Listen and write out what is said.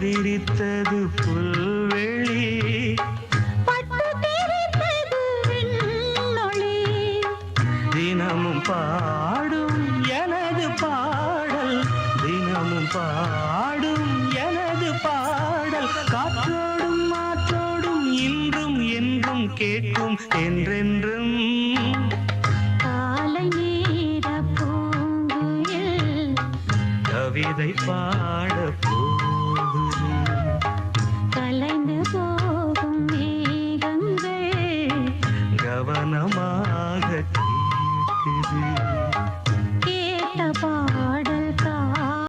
விரித்தது புல்வெளி. தினமும் பாடும் எனது பாடல். தினமும் பாடும் எனது பாடல். காற்றோடும் மாற்றோடும் இன்றும் என்றும் கேட்கும் என்றென்றும். கவிதை பாட போகுது மனமாக கேட்டபா